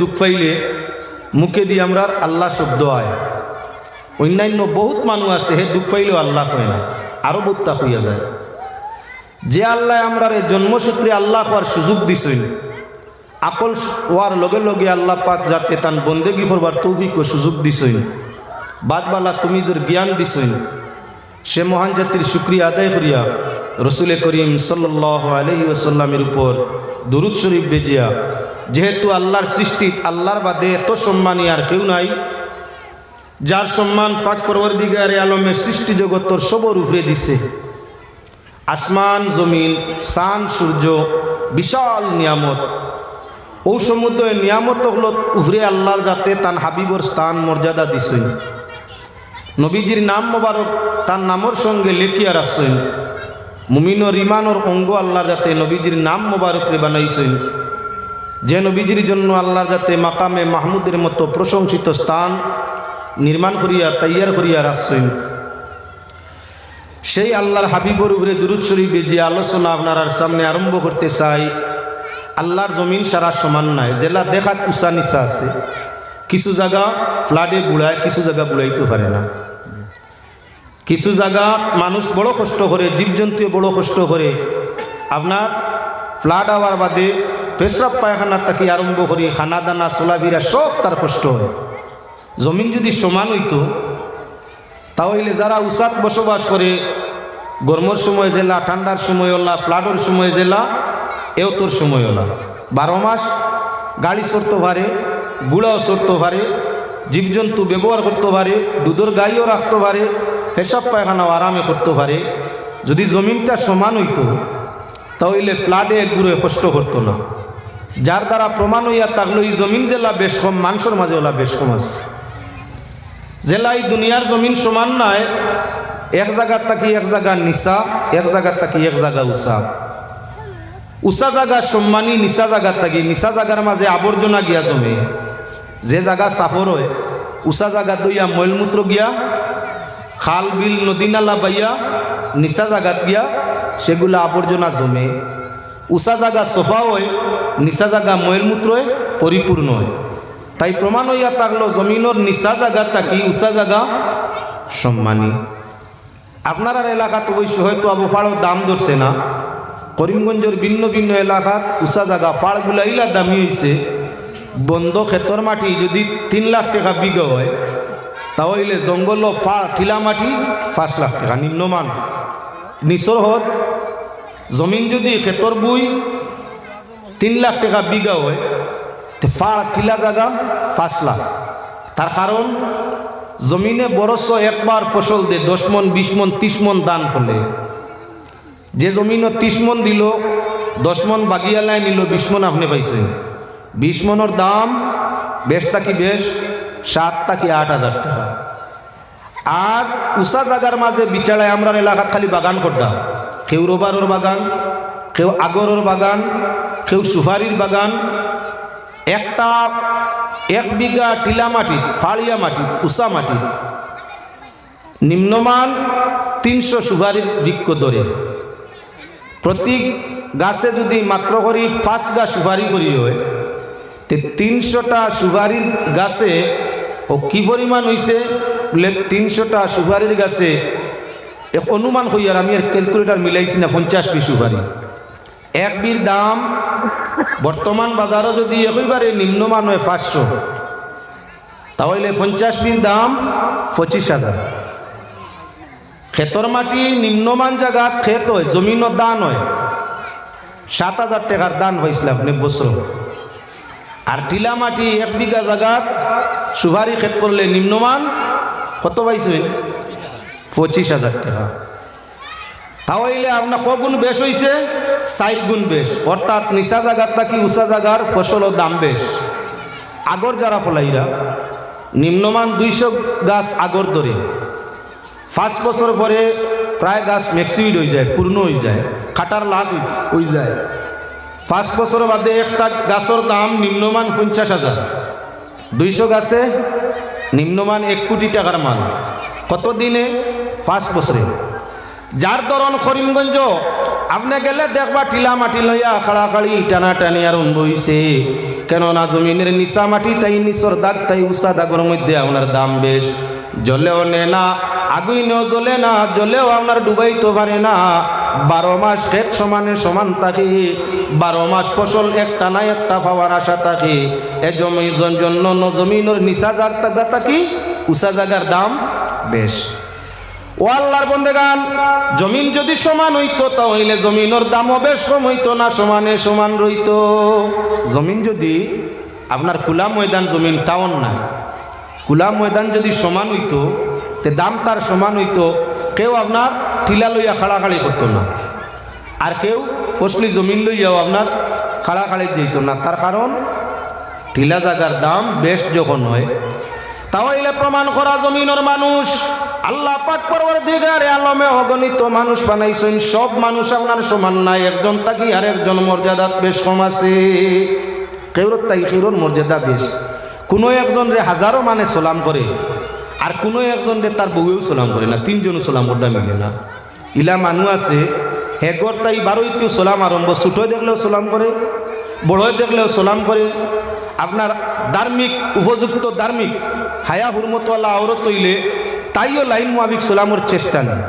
দুঃখ পাইলে মুখে দিয়ে আমরা আল্লাহ শব্দ হয়। অন্যান্য বহুত মানুষ আছে, হে দুঃখ পাইলেও আল্লাহ হয় না আরও বহুতা হইয়া যায়। যে আল্লাহ আমরা জন্মসূত্রে আল্লাহ হওয়ার সুযোগ দিছইন আকল হওয়ার লগে লগে আল্লাহ পাক যাতে তান বন্দেগি করবার তৌফিক ও সুযোগ দিছইন বাদবালা তুমি তোর জ্ঞান দিছইন সে মহান জাতির শুক্রিয়া আদায় করিয়া রসুলে করিম সাল্লাহ আলহি ওসাল্লামের উপর দুরুদ শরীফ বেজিয়া যেহেতু আল্লাহর সৃষ্টিত আল্লাহর বাদে এত সম্মানী আর কেউ নাই। যার সম্মান পাক পরবর্দিগারে আলমের সৃষ্টি জগৎর সবর উপরে দিছে। আসমান, জমিন সান সূর্য, বিশাল নিয়ামত। ও সমুদ্র নিয়ামত হল উভরে আল্লাহর যাতে তান হাবিবর স্থান, মর্যাদা দিছেন। নবীজির নাম মোবারক তার নামর সঙ্গে লেখিয়া রাখছেন। মুমিনর ইমানর অঙ্গ আল্লাহর যাতে নবীজির নাম মোবারক রে বানাইছেন। যে নবীজির জন্য আল্লাহর যাতে মাকামে মাহমুদের মতো প্রশংসিত স্থান নির্মাণ করিয়া, তৈয়ার করিয়া রাখছেন। সেই আল্লাহর হাবিবর উপরে দুরুদ শরীফে যে আলোচনা আপনার সামনে আরম্ভ করতে চাই, আল্লাহর জমিন সারা সমান নাই, জেলা দেখাত উষা নিচা আছে। কিছু জায়গা ফ্লাডে বুড়ায়, কিছু জায়গা বুড়াইতে পারে না। কিছু জায়গা মানুষ বড় কষ্ট করে, জীবজন্তু বড় কষ্ট করে। আপনার ফ্লাড হওয়ার বাদে পেশরাব পায়খানা তাকে আরম্ভ করি খানা দানা চলাফিরা সব তার কষ্ট হয়। জমিন যদি সমান হইতো, তাহলে যারা উষাত বসবাস করে, গরমের সময় জেলা, ঠান্ডার সময় ওলা ফ্লাডের সময় জেলা এও তোর সময় ওলা বারো মাস গাড়ি সরতে পারে, গুড়াও সরতে পারে, জীবজন্তু ব্যবহার করতে পারে, দুধের গাইও রাখতে পারে পেশাব পায়খানাও আরামে করতে পারে। যদি জমিনটা সমান হইতো, তাহলে ফ্লাডে একগুড়ে কষ্ট করতো না। যার দ্বারা প্রমাণ হইয়া থাকল এই জমিন জেলা বেশ কম মানুষের মাঝে ওলা বেশ কম আছে। জেলা এই দুনিয়ার জমিন সমান নাই, এক জায়গার থাকি এক জায়গা নিচা, এক জায়গার থাকি এক জায়গা উষা উষা জায়গা সম্মানী, নিচা জায়গার থাকি, নিচা জায়গার মাঝে আবর্জনা গিয়া জমে। যে জায়গা সাফর হয় উষা জায়গা দইয়া ময়লমূত্র গিয়া, খাল, বিল, নদী, নালা বাইয়া, নিচা জায়গাত গিয়া, সেগুলা আবর্জনা জমে। উষা জাগা সোফা হয়, নিচা জায়গা ময়লমূত্রয় পরিপূর্ণ হয় তাই প্রমাণ হইয়া থাকল জমিনের নিশা জায়গা থাকি উষা জাগা সম্মানী। আপনার এলাকাত অবশ্য হয়তো আবু ফাড়ও দাম ধরছে না। করিমগঞ্জের ভিন্ন ভিন্ন এলাকাত উষা জাগা ফাড়গুলা ইলা দামি হয়েছে বন্ধ ক্ষেতর মাটি যদি তিন লাখ টাকা বিঘা হয়, তাহলে জঙ্গল ফাড়, ঠিলা মাটি পাঁচ লাখ টাকা, নিম্নমান। নিচর হত জমিন যদি ক্ষেতর বুই তিন লাখ টাকা বিঘা হয়, তো ফাড় টিলা জায়গা পাঁচ লাখ। তার কারণ জমিনে বরস একবার ফসল দে দশ মন, বিশ মন ত্রিশ মন দান ফলে যে জমিনও ত্রিশ মন দিল দশ মন বাগিয়ালায় নিল, বিশ মন আপনি পাইছেন বিশ মনের দাম বেশটা কি বেশ সাতটা কি আট হাজার টাকা। আর উষা জায়গার মাঝে বিচারায় আমরা এলাকাত খালি বাগান করতাম কেউ রোবারোর বাগান, কেউ আগরের বাগান, কেউ সুপারির বাগান, একটা এক বিঘা টিলা মাটিত ফাড়িয়া মাটিত উষা মাটিত নিম্নমান তিনশো সুপারির বৃক্ষ ধরে। প্রতি গাছে যদি মাত্র করি পাঁচ গাছ সুপারি করি হয়, তে তিনশোটা সুপারির গাছে ও কি পরিমাণ বলে তিনশোটা সুপারির গাছে এক অনুমান হইয়ার আমি আর ক্যালকুলেটার মিলাইছি না, পঞ্চাশ বি সুপারি। এক বির দাম, বর্তমান বাজারও যদি একইবারে নিম্নমান হয় পাঁচশো, তাহলে পঞ্চাশ বির দাম পঁচিশ হাজার। ক্ষেতর মাটি নিম্নমান জায়গাত খেত হয় জমিনের দান হয়। সাত হাজার টাকার দান হয়েছিল আপনি বছর আর টিলা মাটি এক বিঘা জায়গাত সুভারি খেত করলে নিম্নমান কত পাইছেন পঁচিশ হাজার টাকা। তাহলে আপনার কগুণ বেশ হয়েছে চার গুণ বেশ। অর্থাৎ নিচা জায়গার থাকি উঁচা জায়গার ফসলের দাম বেশ। আগর যারা ফলাইরা, নিম্নমান দুইশো গাছ আগর ধরে। পাঁচ বছর পরে প্রায় গাছ ম্যাক্সিউড হয়ে যায়, পূর্ণ হয়ে যায় খাটার লাভ হয়ে যায়। পাঁচ বছর বাদে একটা গাছের দাম নিম্নমান পঞ্চাশ হাজার। দুইশো গাছে নিম্নমান এক কোটি টাকার মাল। কত দিনে পাঁচ বছরে যার দরন করিমগঞ্জ আপনি গেলে দেখবা টিলা মাটি লইয়া খাড়া খাড়ি টানা টানি আর বইছে কেননা জমিনের নিচা মাটি তাই নিচর দাগ তাই উষা দাগের মধ্যে আপনার দাম বেশ জলেও নে না আগুইনেও জ্বলে না জলেও আপনার ডুবাইতে পারে না। বারো মাস ক্ষেত সমানে সমান থাকে বারো মাস ফসল একটা না একটা পাওয়ার আশা থাকে। এ জমির জন্য জমিনের নিচা জাগ থাকি উষা জাগার দাম বেশ। ও আল্লাহর বন্দেগান, জমিন যদি সমান হইতো, তাহলে জমিনের দামও বেশ কম হইতো না, সমানে সমান রইত। জমিন যদি, আপনার কুলা ময়দান জমিন, টাউন না। কুলা ময়দান যদি সমান হইতো, তে দাম তার সমান হইতো, কেউ আপনার টিলা লইয়া খাড়াখাড়ি করতো না। আর কেউ ফসলি জমিন লইয়াও আপনার খাড়াখাড়ি যেত না। তার কারণ টিলা জাগার দাম বেশ যখন হয়, তাহলে প্রমাণ করা জমিনের মানুষ। আল্লাহ পাক পরবর দিগারে আলমে অগণিত মানুষ বানাইছেন। সব মানুষ আপনার সমান নাই। একজন তাকি আর একজন মর্যাদাত বেশ কম আছে। কেউর তাই কেউর মর্যাদা বেশ। কোনো একজন রে হাজারো মানে সালাম করে, আর কোনো একজন রে তার বউয়েও সালাম করে না। তিনজনও সালাম করতে মিলে না। ইলা মানুষ আছে হেগর তাই বারোইতেও সালাম আরম্ভ ছোটোয় দেখলেও সালাম করে বড়োয় দেখলেও সালাম করে। আপনার ধার্মিক, উপযুক্ত ধার্মিক, হায়া হুরমতওয়ালা আওরত তৈলে তাইও লাইন মোয়াবিক সালামর চেষ্টা নেই।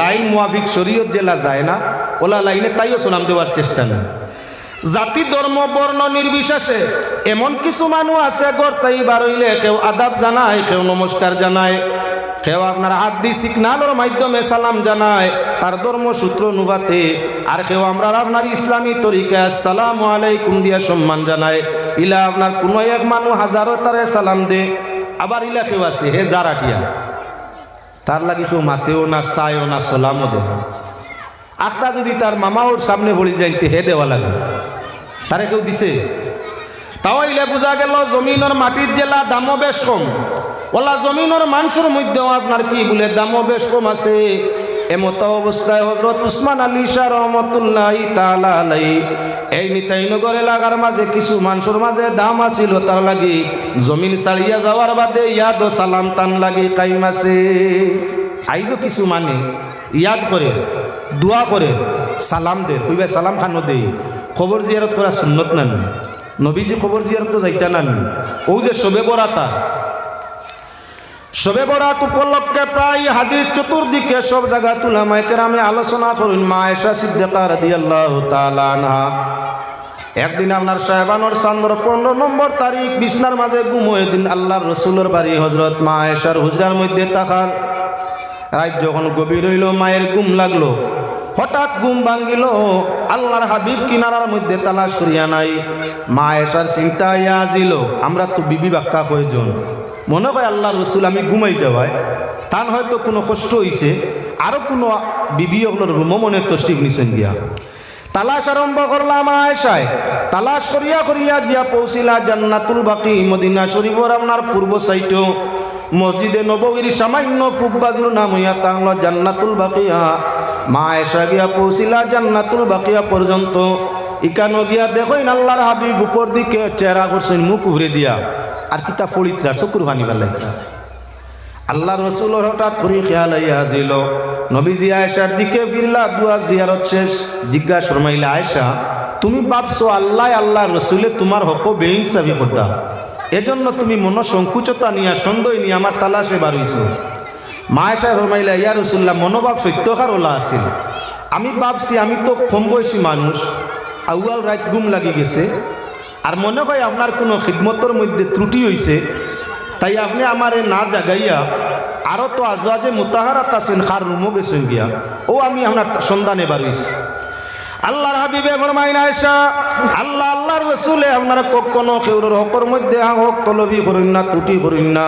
লাইন মোয়াবিক শরীয়ত জেলা যায় না, ওলা লাইনে তাইও সালাম দেওয়ার চেষ্টা নেই। জাতি, ধর্ম, বর্ণ নির্বিশেষে এমন কিছু মানুষ আছে গড়তাই বারইলে কেউ আদাব জানায়, কেউ নমস্কার জানায়, কেউ আপনার হাত দি সিগনালের মাধ্যমে সালাম জানায়, তার ধর্মসূত্র অনুভাতে আর কেউ আমরা আপনার ইসলামী তরিকা সালাম আলাইকুম দিয়া সম্মান জানায়, ইলা আপনার কোনো এক মানুষ হাজারো তারে সালাম দে। আবার ইলা কেউ আছে হে জারাটিয়া। তার লাগি কেউ মাতেও না, চায়ও না সালামও দেয় না। আখটা যদি তার মামা ওর সামনে পড়ে যাইতে হে দেওয়া লাগে। তারে কেউ দিছে, তাও ইলে বোঝা গেল, জমিনের মাটির জেলা দামও বেশ কম। ওলা জমিনের মানুষের মধ্যেও আপনার কি বলে, দামও বেশ কম আছে। এমত অবস্থায় হজরত উসমান আলী শাহ রহমতুল্লাহ তালা আলাই এই নিতাইনগর এলাকার মাঝে কিছু মানুষের মাঝে দাম আছিল, তার লাগি জমিন ছাড়িয়া যাওয়ার বাদে ইয়াদ ও সালাম তান লাগি কাইম আছে। আইজও কিছু মানে ইয়াদ করে দোয়া করে সালাম দে কইবা সালাম খানো দে খবর জিয়ারত করা সুন্নত নান, নবীজি খবর জিয়ারত তো যাইতা নান। ও যে সবে বরাতা সবে বরাত উপলক্ষে প্রায় হাদিস চতুর্দিকে সব জায়গা তুলামায় আমি আলোচনা করুন মা এসা সিদ্দিকা রাদিয়াল্লাহু তাআলা আনহা। একদিন আপনার সাহেবানোর চান্দর পনেরো নম্বর তারিখ, বিছনার মাঝে গুম দিন আল্লাহর রসুলের বাড়ি হজরত মা এসার হুজরার মধ্যে তাকার রাত যখন গভীর হইল, মায়ের গুম লাগল। হঠাৎ গুম ভাঙ্গিল। আল্লাহর হাবিব কিনারার মধ্যে তালাশ করিয়া নাই। মা এসার চিন্তা ইয়া আজিল, আমরা তো বিবি বাক্কা কয়জন? মনে হয় আল্লাহ রসুল, আমি ঘুমাই যাওয়ায়। তান হয়তো কোনো কষ্ট হইছে। আরও কোনো বিবি ওগুলোর রুমও মনে তষ্টিফ নিছেন গিয়া। তালাশ আরম্ভ করলাম আয়সায় তালাশ করিয়া করিয়া গিয়া পৌঁছিলা জান্নাতুল বাকি, মদিনা শরীফর আপনার পূর্ব সাইটেও মসজিদে নবগিরি সামান্য ফুকবাজুর নাম হইয়া তাংল জান্নাতুল বাকিয়া। মা এসা গিয়া পৌঁছিলা জান্নাতুল বাকিয়া পর্যন্ত। ইকানো গিয়া দেখইন আল্লাহর হাবিব উপর দিকে চেহারা করছেন, মুখ উভরে দিয়া। আর কিতা ফড়িতরা চকুর ভানি পেলাইতরা আল্লাহ রসুল হঠাৎ করে খেয়াল আইয়া হাজিল নবীজি আয়েশার দিকে ফিরলা দুয়া জিয়ারত শেষ। জিজ্ঞাসা ফরমাইলা, আয়েশা, তুমি ভাবছ আল্লাহ আল্লাহ রসুলে তোমার হক বেইনসাবি করতা এজন্য তুমি মন সংকুচতা নিয়া, সন্দেহ নিয়ে আমার তালাশে বাড়িছ মা আয়েশা ফরমাইলা, ইয়া রসুল্লাহ, মনোভাব সত্যকার ওলা আছিল। আমি ভাবছি আমি তো কম বয়সী মানুষ। আউয়াল রাত গুম লাগি গেছে। আর মনে হয় আপনার কোনো খিদমতর মধ্যে ত্রুটি হইছে, তাই আপনি আমারে না জাগাইয়া আরও তো আজওয়াজে মুতাহারাত আছেন, খার রুমও গেছেন গিয়া। ও, আমি আপনার সন্ধানে বাড়িছি আল্লাহর হাবিবে ফরমাইন আয়েশা, আল্লাহ, আল্লাহর রসুলে আপনারা কখনো কেউর হকর মধ্যে হোক, তলবি করেন না, ত্রুটি করেন না।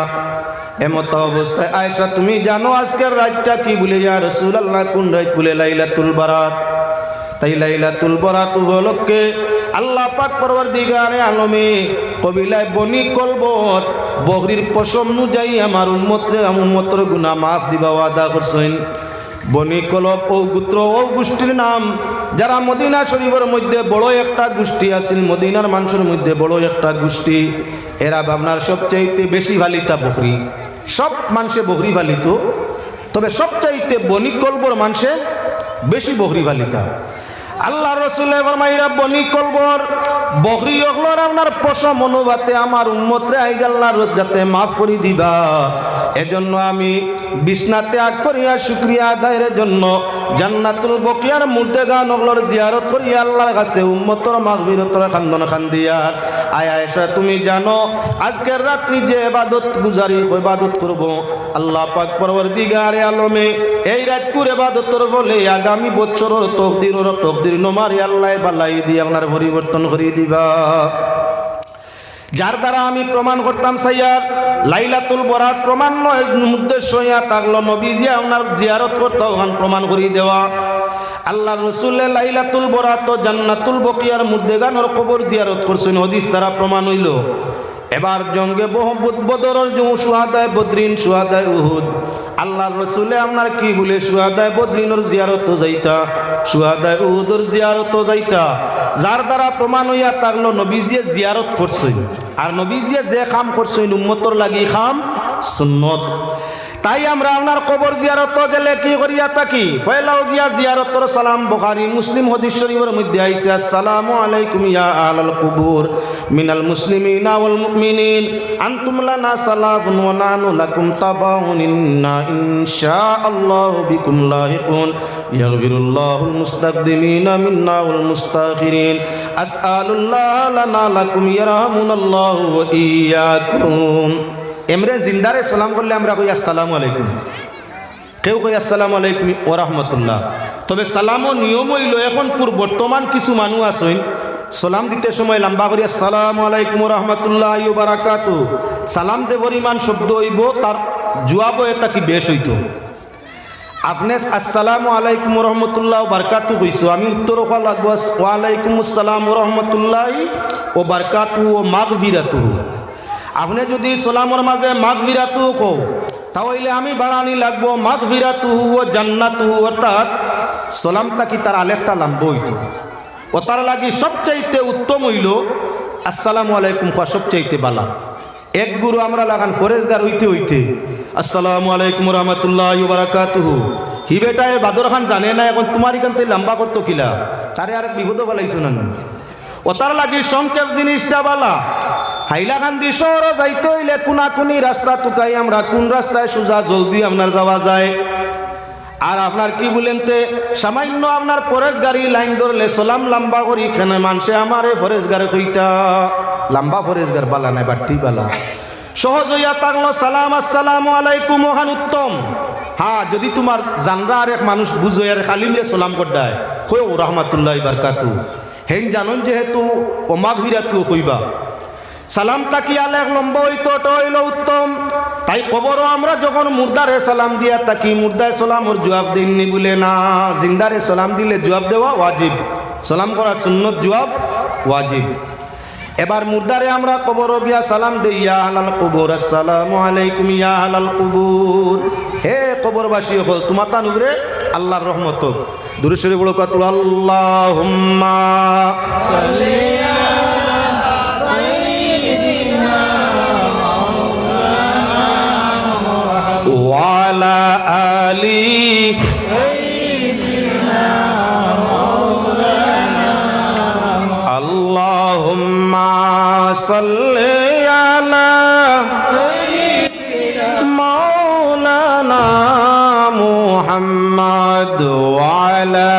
এমত অবস্থায় আয়েশা, তুমি জানো আজকের রাতটা কি বলে? ইয়া রসুল আল্লাহ কোন রাত বলে? লাইলাতুল বারাত। তাই লাইলাতুল বরাত উপলক্ষে আল্লাহ পাক পরবর দিগারে আলমে কবিলায় বনি কলবর বগরির পশম অনুযায়ী আমার উন্মত্রে উন্মত্র গুণা মাফ দিবা ওয়াদা করছেন। বনি কলব ও গুত্র ও গোষ্ঠীর নাম, যারা মদিনা শরীফের মধ্যে বড় একটা গোষ্ঠী আছিল, মদিনার মানুষের মধ্যে বড় একটা গোষ্ঠী, এরা ভাবনার সবচাইতে বেশি ভালিতা বকরি। সব মানুষে বকরি ভালিত তবে সবচাইতে বনি কলবর মানুষে বেশি বকরি ফালিতা। আল্লাহ রসুলের ফরমাইরা বনি কলবর, বকরি অগলর আপনার পশম অনুবাতে আমার উম্মতরে আইজ আল্লাহ রোজ যাতে মাফ করে দিবা। এজন্য আমি বিছনা ত্যাগ করিয়া শুক্রিয়া আদায়ের জন্য জান্নাতুল বকিয়ার মুর্দে গান অগলর জিয়ারত করিয়া আল্লাহর কাছে উম্মতর মাগবিরতর খান্দন খান দিয়া আয় আয়সা তুমি জানো আজকের রাত্রি যে এবাদত গুজারি ইবাদত করব। আল্লাহ পাক পরবর্তীগারে আলমে এই রাতকুর এবাদতর ফলে আগামী বছরের তকদিরর তকদির নমারি আল্লাহ বালাই দিয়ে আপনার পরিবর্তন করে দিবা। যার দ্বারা আমি প্রমাণ করতাম সাইয়ার লাইলাতুল বরাত প্রমাণ নয়, উদ্দেশ্য ইয়া থাকল নবীজি আপনার জিয়ারত করতে ওখান প্রমাণ করিয়ে দেওয়া। আল্লাহ রসুল্লে লাইলাতুল বরাত জান্নাতুল বকিয়ার মুদ্দেগানোর কবর জিয়ারত করছেন, হদিস দ্বারা প্রমাণ হইল। এবার জঙ্গে বহুত বদর যে সুহাদায় বদ্রিন সুহাদায় উহুদ। আল্লাহর রসুলে আপনার কি বলে সুহাদায় বদ্রিনের জিয়ারত যাইতা? সুহাদায় উহুদর জিয়ারত যাইতা? যার দ্বারা প্রমাণ হইয়া তাগলো নবীজিয়ে জিয়ারত করছেন। আর নবীজিয়ে যে খাম করছেন উম্মতর লাগি খাম সুন্নত। তাই আমরা আপনার কবর জিয়ারত গেলে কি করিয়া থাকি? ফয়লাও গিয়া জিয়ারতর সালাম বুখারী, মুসলিম হদিস শরীফের মধ্যে আইছে, আসসালামু আলাইকুম ইয়া আলাল কুবুর, মিনাল মুসলিমিনা ওয়াল মুমিনিন, আনতুম লানা সালাফুন ওয়া নানু লাকুম তাবাউন, ইন্না ইনশাআল্লাহু বিকুম লাহিকুন, ইয়াগফিরুল্লাহুল মুস্তাকদিমিনা মিন্না ওয়াল মুস্তাখিরিন, আসআলুল্লাহ লানা লাকুম, ইয়ারহামুনাল্লাহু ওয়া ইয়াকুম। এমরে জিন্দারে সালাম করলে আমরা কই, আসসালামু আলাইকুম। কেউ কই, আসসালামু আলাইকুম ও রহমতুল্লাহ। তবে সালামও নিয়ম হইল, এখন বর্তমান কিছু মানুষ আছেন, সালাম দিতে সময় লম্বা করি, আসসালামু আলাইকুম রহমতুল্লাহ বারাকাতু সালাম যে পরিমাণ শব্দ হইব, তার জুয়াবও এটা কি বেশ হইতো। আপনি আসসালামু আলাইকুম রহমতুল্লাহ বারকাতু কইছো আমি উত্তর ওয়া লাগবো ওয়ালাইকুম আসসালাম রহমতুল্লাহ ও বারকাতু ও মাঘ বিরাতু আপনি যদি সালামর মাঝে মাঘ বিরাতু কো তাহলে আমি বাড়ানি লাগবো মাঘ বিরাতু ও জান্নাতু অর্থাৎ সালামটা কি তার আলেকটা লাম্ব হইতো ও তার লাগি সবচাইতে উত্তম হইল, আসসালামু আলাইকুম খা সবচাইতে বালা। এক গুরু আমরা লাগান ফরেজগার হইতে হইতে, আসসালামু আলাইকুম রহমতুল্লাহ হি বেটায় বাদর খান জানে না, এখন তোমার এখান থেকে লম্বা করতো কিলা? তারে আর বিপদ ফেলাইছো না ও তার লাগি সংক্ষেপ জিনিসটা বালা। হাইলাকান্দি শহর যাইতে হইলে কোনাকুনি রাস্তা টুকাই আমরা কোন রাস্তায় সোজা জলদি আপনার যাওয়া যায়? আর আপনার কি বলেন তে সামান্য আপনার ফরেজ গাড়ি লাইন ধরলে সালাম লম্বা করি কেনে মানুষে আমারে ফরেজ গাড়ি কইতা? লম্বা ফরেজ গাড় বালা নাই বাট্টি বালা। সহজ হইয়া তাকলো সালাম আসসালামু আলাইকুম ওখান উত্তম। হ্যাঁ যদি তোমার জানরা আর এক মানুষ বুঝো আর খালিমরে সালাম করদায় কই ও রহমাতুল্লাহ বারকাতু। হেন জানন যেহেতু ওমাক বিরাতু কইবা। সালাম তাকিয়া লেখ লম্বা তো হইল উত্তম। তাই কবরও আমরা যখন মুর্দারে সালাম দিয়া তাকি মুর্দায় সালামর জবাব দিননি বলে না। জিন্দারে সালাম দিলে জবাব দেওয়া ওয়াজিব। সালাম করা সুন্নত জবাব ওয়াজিব। এবার মুর্দারে আমরা কবর গিয়া সালাম দেই, ইয়া হালাল কবর, আসসালামু আলাইকুম, ইয়া হালাল কবর। হে কবরবাসী হল তোমার তানুরে আল্লাহর রহমত। দূরে সরে বড় কত আল্লাহুম্মা। وعلى آله اللهم صل على مولانا محمد وعلى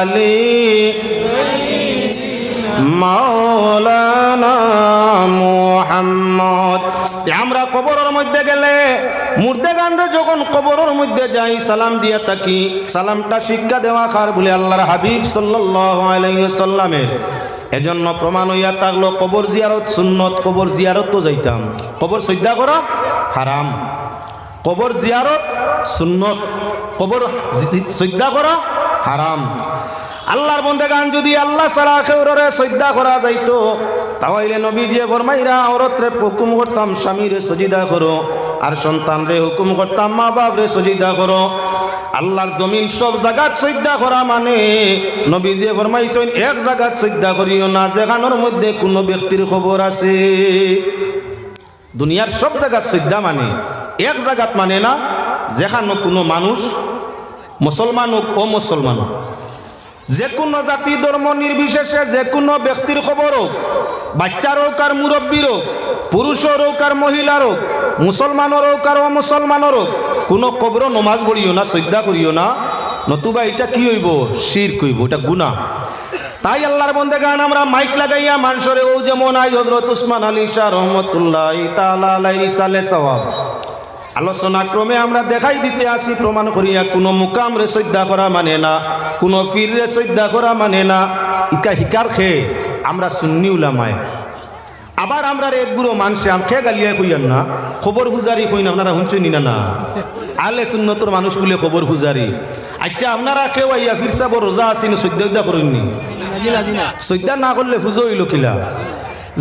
آله মাওলানা মুহাম্মদ আমরা কবরের মধ্যে গেলে মুর্দে গানরে যখন কবরের মধ্যে যাই, সালাম দিয়া থাকি, সালামটা শিক্ষা দেওয়া খার বলে আল্লাহর হাবিব সাল্লামের এজন্য প্রমাণ হইয়া থাকল, কবর জিয়ারত সুন্নত, কবর জিয়ারত তো যাইতাম। কবর সজ্জা করা হারাম। কবর জিয়ারত সুন্নত, কবর সজ্জা করা হারাম। আল্লাহর বন্ধে গান যদি আল্লাহ সারা খেউরে করা যাইতো, তাহলে নবী যে ফরমাইরা, অরত্রে হুকুম করতাম, স্বামীরে সজিদা করো। আর সন্তান রে হুকুম করতাম, মা বাপ রে সজিদা করো। আল্লাহর জমিন সব জায়গাত সজ্জা করা মানে নবী যে ফরমাইছেন, এক জায়গাত সজ্জা করিও না, যেখানোর মধ্যে কোনো ব্যক্তির খবর আছে। দুনিয়ার সব জায়গাত সজ্জা মানে এক জায়গাত মানে না, যেখানে কোনো মানুষ মুসলমান হোক ও মুসলমান হোক। যে কোনো জাতি, ধর্ম নির্বিশেষে যে কোনো ব্যক্তির খবর হোক বাচ্চার হোক আর মুরব্বীর হোক পুরুষের হোক আর মহিলার হোক মুসলমানের হোক আর অমুসলমানের হোক কোনো কবর নমাজ পড়িও না, শ্রদ্ধা করিও না। নতুবা এটা কি হইব? শির কইব এটা গুণা তাই আল্লাহর বন্দে গান আমরা মাইক লাগাইয়া মানসরে, ও যেমন আই হজরত উসমান আলী শাহ রহমতুল্লাহ আলোচনা ক্রমে আমরা দেখাই দিতে আসি, প্রমাণ করিয়া কোনো মুকাম রে শ্রদ্ধা করা মানে না, কোনো ফির রে শ্রদ্ধা করা মানে না। ইকা হিকার খেয়ে আমরা সুন্নি উলামায়। আবার আমরা এক গুরু মানুষে আমকে গালিয়া কইয়ান না? খবর হুজারি কইন, আপনারা শুনছেন না না আলে সুন্নতর মানুষ বলে খবর হুজারি। আচ্ছা আপনারা কেউ আইয়া ফির সাব রোজা আসিনি সদ্যা করেননি সদ্যা না করলে পুজো হইল কিলা?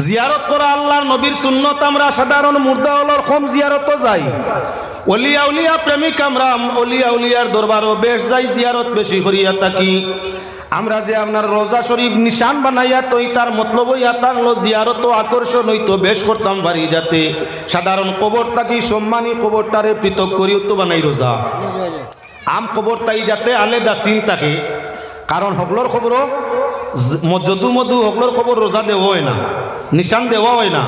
জিয়ারত করা আল্লাহর নবীর সুন্নত, আমরা সাধারণ মুর্দা হলর কম জিয়ারত যাই। অলিয়া উলিয়া প্রেমিক আমরা, অলিয়া উলিয়ার দরবারও বেশ যাই, জিয়ারত বেশি করিয়া থাকি। আমরা যে আপনার রোজা শরীফ নিশান বানাইয়া তৈ তার মতলব জিয়ারত আকর্ষণ হইতো, বেশ করতাম পারি যাতে। সাধারণ কবর তাকি সম্মানী কবরটারে পৃথক করিও তো বানাই রোজা। আম কবর তাই যাতে আলেদা সিন থাকে। কারণ জ- ম- যদু মধু সকলোর খবর রোজা দেওয়া হয় না, নিশান দেওয়া হয় না।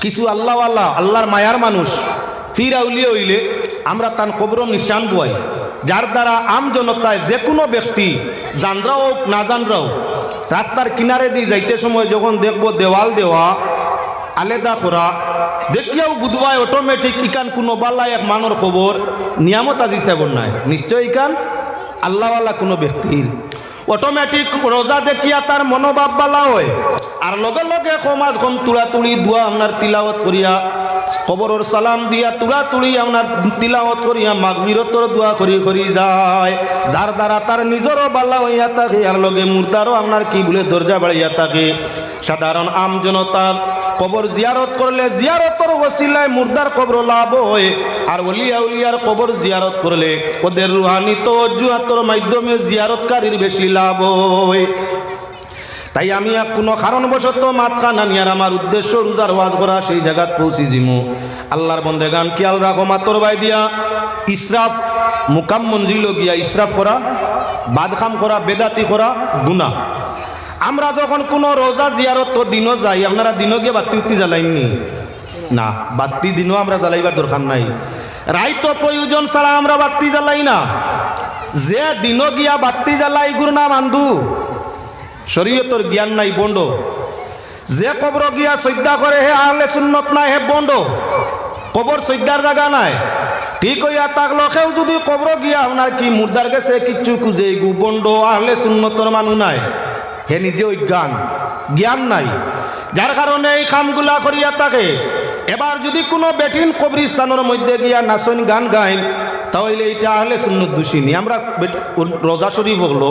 কিছু আল্লাহ আল্লাহ আল্লাহর মায়ার মানুষ ফির আউলিয়ে হইলে আমরা তান কবর নিশান বয় যার দ্বারা আম জনতায় যে কোনো ব্যক্তি জানরাও হোক, না জানরাও রাস্তার কিনারে দিয়ে যাইতে সময় যখন দেখব দেওয়াল দেওয়া, আলেদা করা দেখিয়াও বুধবায় অটোমেটিক ইকান কোনো বালা এক মানর খবর নিয়ামত আজি সেবন নাই। নিশ্চয় ইকান? আল্লাহওয়ালা কোনো ব্যক্তির অটোমেটিক রোজা দেখিয়া তার মনোভাব বালা হয়। আর লগে লগে সমাজ তুলা তুলি দোয়া আপনার তিলাওয়াত করিয়া কবরের সালাম দিয়া তুলা তুলি আপনার তিলাওয়াত করিয়া মাগবিরতর দোয়া করি করি যায়। যার দ্বারা তার নিজেরও বালা হইয়া থাকে, আর লগে মুর্দারও আপনার কি বলে দরজা বাড়িয়া থাকে। সাধারণ আম জনতার কবর জিয়ারত করলে জিয়ারতর ওসিলায় মুর্দার কবর লাভ হয়, আর অলিয়া উলিয়ার কবর জিয়ারত করলে ওদের রুহানি তো অজুহাতর মাধ্যমে জিয়ারতকারীর বেশি লাভ হয়। তাই আমি কোনো কারণবশত মাতকা নানিয়ার আমার উদ্দেশ্য রোজার ওয়াজ করা সেই জায়গাত পৌঁছি জিমু। আল্লাহর বন্দে গান কিয়াল রাখো মাতর বাই দিয়া। ইসরাফ মুকাম মঞ্জিল গিয়া ইসরাফ করা, বাদখাম করা, বেদাতি করা গুনা আমরা যখন কোনো রোজা জিয়ারত তো দিনও যাই, আপনারা দিনও গিয়ে বাতি উত্তি জ্বালাইননি? না বাতি দিনও আমরা জ্বালাইবার দরকার নাই। রাইতো প্রয়োজন ছাড়া আমরা বাতি জ্বালাই না। যে দিনও গিয়া বাতি জ্বালাই, গুরু না মান্দু শরীয়তর জ্ঞান নাই বন্ড যে কবর গিয়া শ্রদ্ধা করে, হে আহলে সুন্নত নাই, হে বন্ড কবর শ্রদ্ধার জায়গা নাই। ঠিক হইয়া থাকল কেউ যদি কবর গিয়া আপনার কি মুর্দার গেছে, কিচ্ছু খুঁজে গু বন্ড আহলে সুন্নতর মানুষ নাই। হে নিজে অজ্ঞান, জ্ঞান নাই। যার কারণে এই খামগুলা করিয়া থাকে এবার যদি কোনো বেটিন কবরিস্তানের মধ্যে গিয়া নাচন গান গাইন তাহলে এটা আহলে সুন্নত দোষিনী আমরা রোজা শরীফ হলো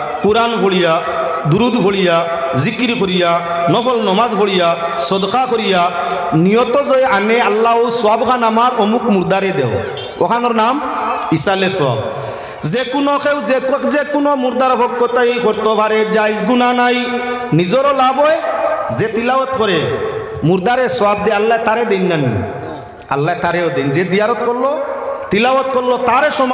কোরআন ভরিয়া দুরুদ ভরিয়া জিকির করিয়া, নফল নমাজ ভরিয়া সদকা করিয়া, নিয়ত জয় আনে আল্লাহ সব খান আমার অমুক মুর্দারে দেও ওখানোর নাম ইসালে সব যে কোনো কেউ যে যে কোনো মুর্দার ভক্ততাই করতে পারে যাইজ গুণা নাই, নিজেরও লাভ হয়, যে তিলাওয়াত করে, মুর্দারে সব দিয়ে আল্লাহ তারে দিন না। আল্লাহ তারেও দিন। যে জিয়ারত করল, তিলাওয়াত করল, তারে সমান